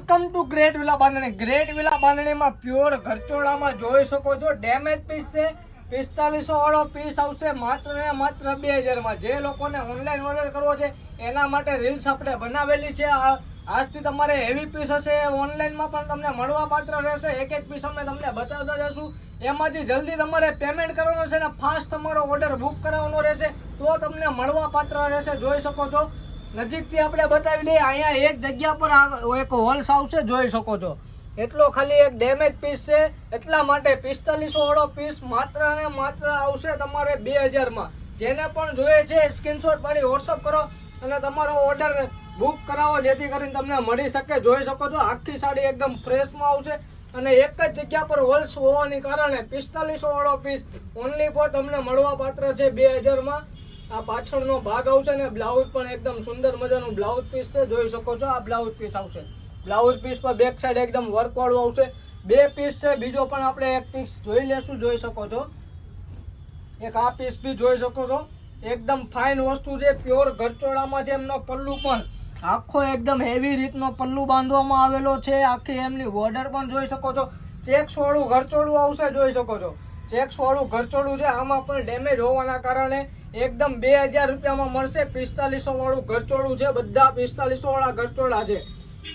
Welcome to great villa bandhani great villa બાંધણીમાં pure ઘરચોળામાં જોઈ શકો છો. ડેમેજ પીસ છે. પિસ્તાલીસો વાળો પીસ આવશે માત્ર ને માત્ર બે હજારમાં. જે લોકોને ઓનલાઈન ઓર્ડર કરવો છે, એના માટે રીલ્સ આપણે બનાવેલી છે. આજથી તમારે હેવી પીસ હશે ઓનલાઈનમાં પણ તમને મળવા પાત્ર રહેશે. એક એક પીસ અમે તમને બતાવતા જશું એમાંથી જલ્દી તમારે પેમેન્ટ કરવાનું છે ને ફાસ્ટ તમારો ઓર્ડર બુક કરાવવાનો રહેશે. તો તમને મળવા પાત્ર રહેશે. જોઈ શકો છો. નજીકથી આપણે બતાવી દઈએ, અહીંયા એક જગ્યા પર એક હોલ્સ આવશે જોઈ શકો છો. એટલો ખાલી એક ડેમેજ પીસ છે, એટલા માટે પિસ્તાલીસો વાળો પીસ માત્ર ને માત્ર આવશે તમારે બે હજારમાં. જેને પણ જોઈએ છે સ્ક્રીનશોટ પાડી વોટ્સઅપ કરો અને તમારો ઓર્ડર બુક કરાવો, જેથી કરીને તમને મળી શકે. જોઈ શકો છો, આખી સાડી એકદમ ફ્રેશમાં આવશે અને એક જ જગ્યા પર હોલ્સ હોવાને કારણે પિસ્તાલીસો વાળો પીસ ઓનલી ફોર તમને મળવા પાત્ર છે બે હજારમાં. આ પાછળનો ભાગ આવશે ને બ્લાઉઝ પણ એકદમ સુંદર મજાનું બ્લાઉઝ પીસ છે. જોઈ શકો છો, આ બ્લાઉઝ પીસ આવશે. બ્લાઉઝ પીસ પર બેક સાઈડ એકદમ વર્કવાળું આવશે. બે પીસ છે, બીજો પણ આપણે એક પીસ જોઈ લેશું, જોઈ શકો છો. એક આ પીસ બી જોઈ શકો છો. એકદમ ફાઇન વસ્તુ છે પ્યોર ઘરચોળામાં છે એમનો પલ્લુ પણ. આખો એકદમ હેવી રીતનો પલ્લુ બાંધવામાં આવેલો છે. આખી એમની બોર્ડર પણ જોઈ શકો છો. ચેક વાળું ઘરચોળું આવશે, જોઈ શકો છો. ચેક્સ વાળું ઘરચોળું છે, આમાં પણ ડેમેજ હોવાના કારણે એકદમ બે હજાર રૂપિયામાં મળશે. પિસ્તાલીસો વાળું ઘરચોળું છે, બધા પિસ્તાલીસો વાળા ઘરચોળા છે.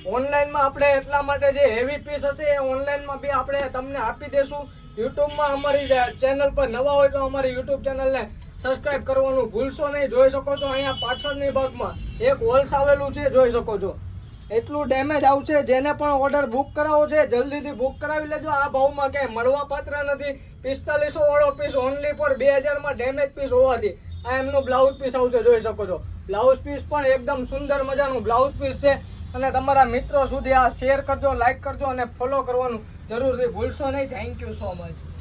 ઓનલાઈનમાં આપણે એટલા માટે જે હેવી પીસ હશે, એ ઓનલાઈનમાં બી આપણે તમને આપી દેશું. યુટ્યુબમાં અમારી ચેનલ પર નવા હોય તો અમારી યુટ્યુબ ચેનલને સબસ્ક્રાઇબ કરવાનું ભૂલશો નહીં. જોઈ શકો છો અહીંયા પાછળની ભાગમાં એક હોલ્સ આવેલું છે, જોઈ શકો છો. એટલું ડેમેજ આવશે, જેને પણ ઓર્ડર બુક કરાવવો છે, જલ્દીથી બુક કરાવી લેજો. આ ભાવમાં ક્યાંય મળવા પાત્ર નથી. પિસ્તાલીસો વાળો પીસ ઓનલી ફોર બે હજારમાં ડેમેજ પીસ હોવાથી આ એમનું બ્લાઉઝ પીસ આવશે, જોઈ શકો છો. બ્લાઉઝ પીસ પણ એકદમ સુંદર મજાનું બ્લાઉઝ પીસ છે. અને તમારા મિત્રો સુધી આ શેર કરજો લાઇક કરજો અને ફોલો કરવાનું જરૂરથી ભૂલશો નહીં. Thank you so much